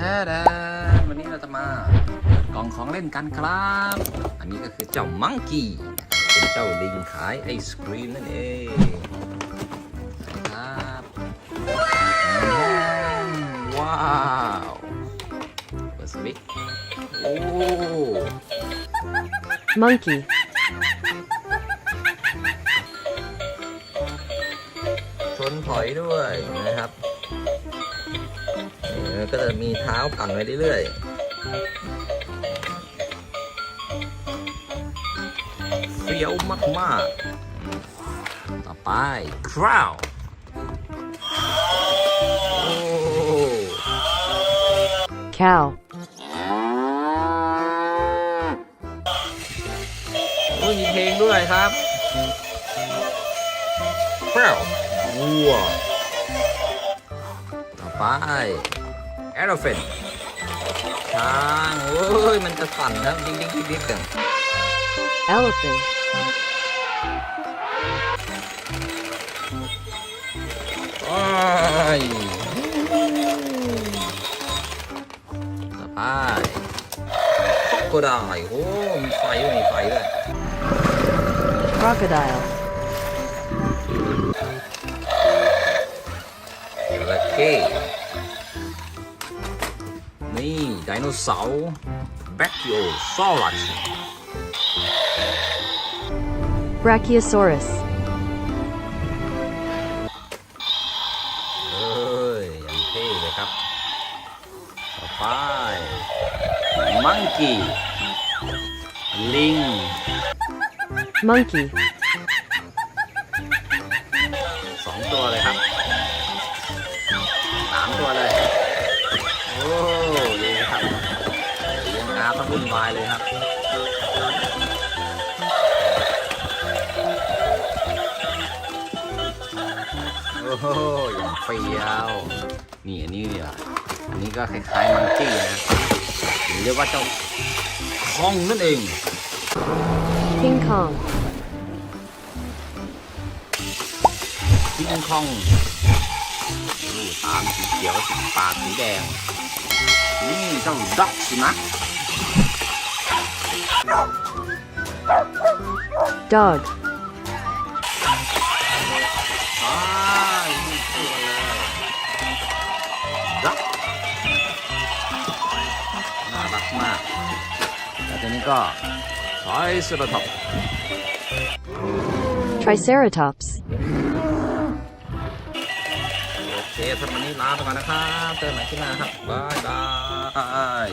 แท้แดนวันนี้เราจะมาเปิดกล่องของเล่นกันครับ อันนี้ก็คือเจ้ามังกี้เป็นเจ้าลิงขายไอศครีมนั่นเองครับว้าวเปิดสวิตช์โอ้ monkey, ชนถอยด้วยนะครับเออก็จะมีเท้าปั่นไว้เรื่อยๆเฟี้ยวมากๆ ต่อไป crown โอ้ cow, โอ้ยมีเพลงด้วยครับ crown วัวต่อไป elephant ช้างโอ้ยมันจะสั่นนะดิ้งดิ้งดิ้งดิ้งกัน elephant, โอ้ยต่อไปก็ได้โอ้มีไฟด้วยมีไฟด้วย crocodile, จระเข้ ไดโนเสาร์แบคทีโอซอรัส brachiosaurus, เอ้ยอย่างเท่เลยครับ ต่อไป มังกี้ลิง monkey, สองตัวเลยครับ เลี้ยงอาเขาวุ่นวายเลยครับโอ้โหอย่างเฟี้ยวนี่อันนี้เนี่ยอันนี้ก็คล้ายๆมังกี้นะหรือเรียกว่าเจ้าคองนั่นเอง king kong, คิงคองดูตามสีเขียวสีปากสีแดงนี่เจ้าด็อกสุนัข dog, อ้ายนี่ตัวเลยด็อกน่ารักมาก แล้วตัวนี้ก็ทอยสุดท็อป triceratops. โอเคสำหรับวันนี้ลาไปก่อนนะครับเจอกันใหม่ที่หน้าครับ บ๊ายบาย